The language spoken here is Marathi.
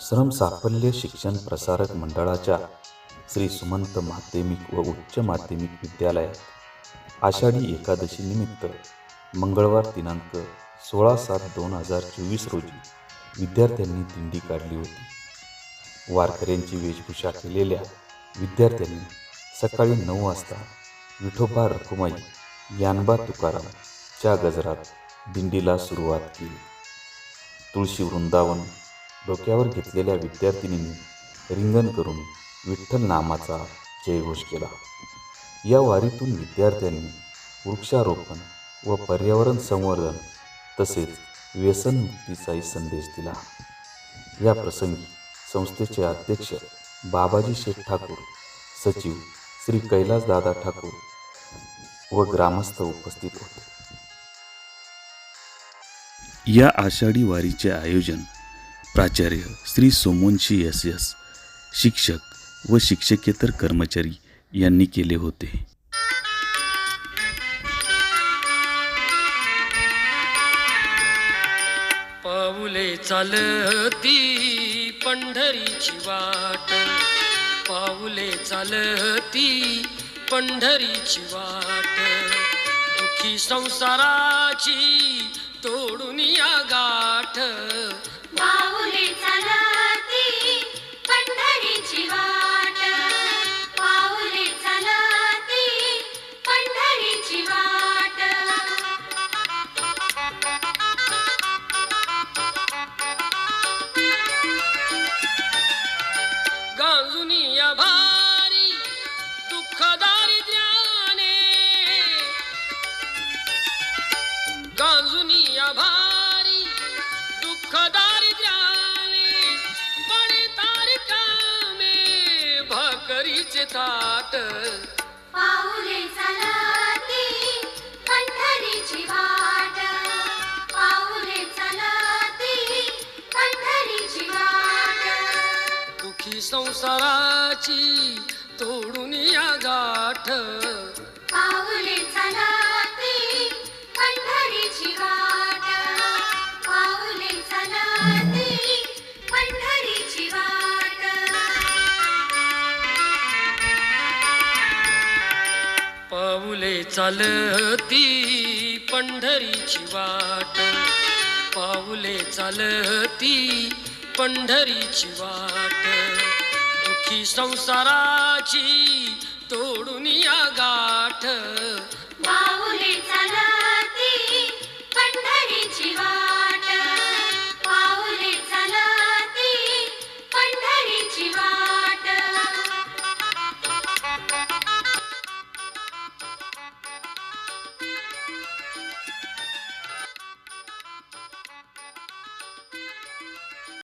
श्रम साफल्य शिक्षण प्रसारक मंडळाच्या श्री सुमंत माध्यमिक व उच्च माध्यमिक विद्यालयात आषाढी एकादशी निमित्त मंगळवार दिनांक सोळा सात दोन हजार चोवीस रोजी विद्यार्थ्यांनी दिंडी काढली होती. वारकऱ्यांची वेशभूषा केलेल्या विद्यार्थ्यांनी सकाळी नऊ वाजता विठोबा रखुमाई यानबा तुकाराम च्या गजरात दिंडीला सुरुवात केली. तुळशी वृंदावन डोक्यावर घेतलेल्या विद्यार्थिनींनी रिंगण करून विठ्ठल नामाचा जयघोष केला. या वारीतून विद्यार्थ्यांनी वृक्षारोपण व पर्यावरण संवर्धन तसेच व्यसनमुक्तीचाही संदेश दिला. या प्रसंगी संस्थेचे अध्यक्ष बाबाजी शेठ ठाकूर सचिव श्री कैलासदादा ठाकूर व ग्रामस्थ उपस्थित होते. या आषाढी वारीचे आयोजन प्राचार्य श्री सोमोनशी एस एस शिक्षक व शिक्षकेतर कर्मचारी यांनी केले होते. पाऊले चालती पंढरीची वाट. पाऊले चालती पंढरीची वाट. दुखी संसाराची तोडून या गाठ. वाट. गांजुनी या भारी दारिद्र्याने गांजुनी भाकरीचे ताट पाऊले चालती पंढरीची वाट. पाऊले चालती पंढरीची वाट. दुखी संसाराची तोडून या गाठ. चालती पंढरीची वाट. पाऊले चालती पंढरीची वाट. दुखी संसाराची तोडून या गाठ.